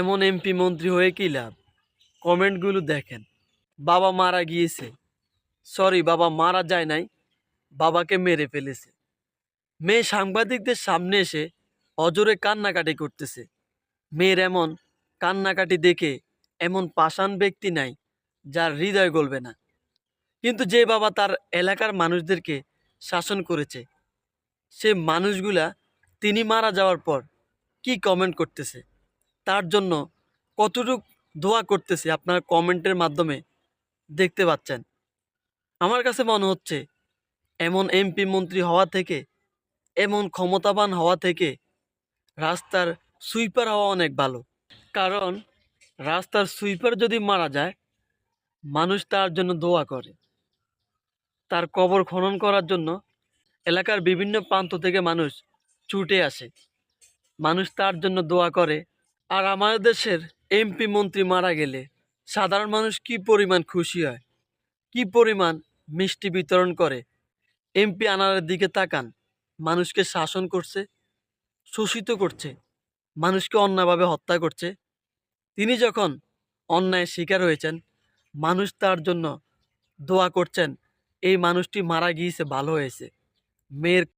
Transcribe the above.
এমন এমপি মন্ত্রী হয়ে কি লাভ? কমেন্টগুলো দেখেন। বাবা মারা গিয়েছে। সরি, বাবা মারা যায় নাই, বাবাকে মেরে ফেলেছে। মেয়ে সাংবাদিকদের সামনে এসে অজরে কান্নাকাটি করতেছে। মেয়ের এমন কান্নাকাটি দেখে এমন পাষাণ ব্যক্তি নাই যার হৃদয় গলবে না। কিন্তু যে বাবা তার এলাকার মানুষদেরকে শাসন করেছে, সে মানুষগুলা তিনি মারা যাওয়ার পর কি কমেন্ট করতেছে? তার জন্য কতটুক দোয়া করতেছে আপনার কমেন্টের মাধ্যমে দেখতে পাচ্ছেন। আমার কাছে মনে হচ্ছে, এমন এমপি মন্ত্রী হওয়া থেকে, এমন ক্ষমতাবান হওয়া থেকে রাস্তার সুইপার হওয়া অনেক ভালো। কারণ রাস্তার সুইপার যদি মারা যায়, মানুষ তার জন্য দোয়া করে। তার কবর খনন করার জন্য এলাকার বিভিন্ন প্রান্ত থেকে মানুষ ছুটে আসে। মানুষ তার জন্য দোয়া করে। আর আমাদের দেশের এমপি মন্ত্রী মারা গেলে সাধারণ মানুষ কি পরিমাণ খুশি হয়? কি পরিমাণ মিষ্টি বিতরণ করে? এমপি আনারের দিকে তাকান, মানুষকে শাসন করছে, শোষিত করছে, মানুষকে অন্যায়ভাবে হত্যা করছে। তিনি যখন অন্যায় শিকার হয়েছেন, মানুষ তার জন্য দোয়া করছেন, এই মানুষটি মারা গিয়েছে, ভালো হয়েছে। মেয়ের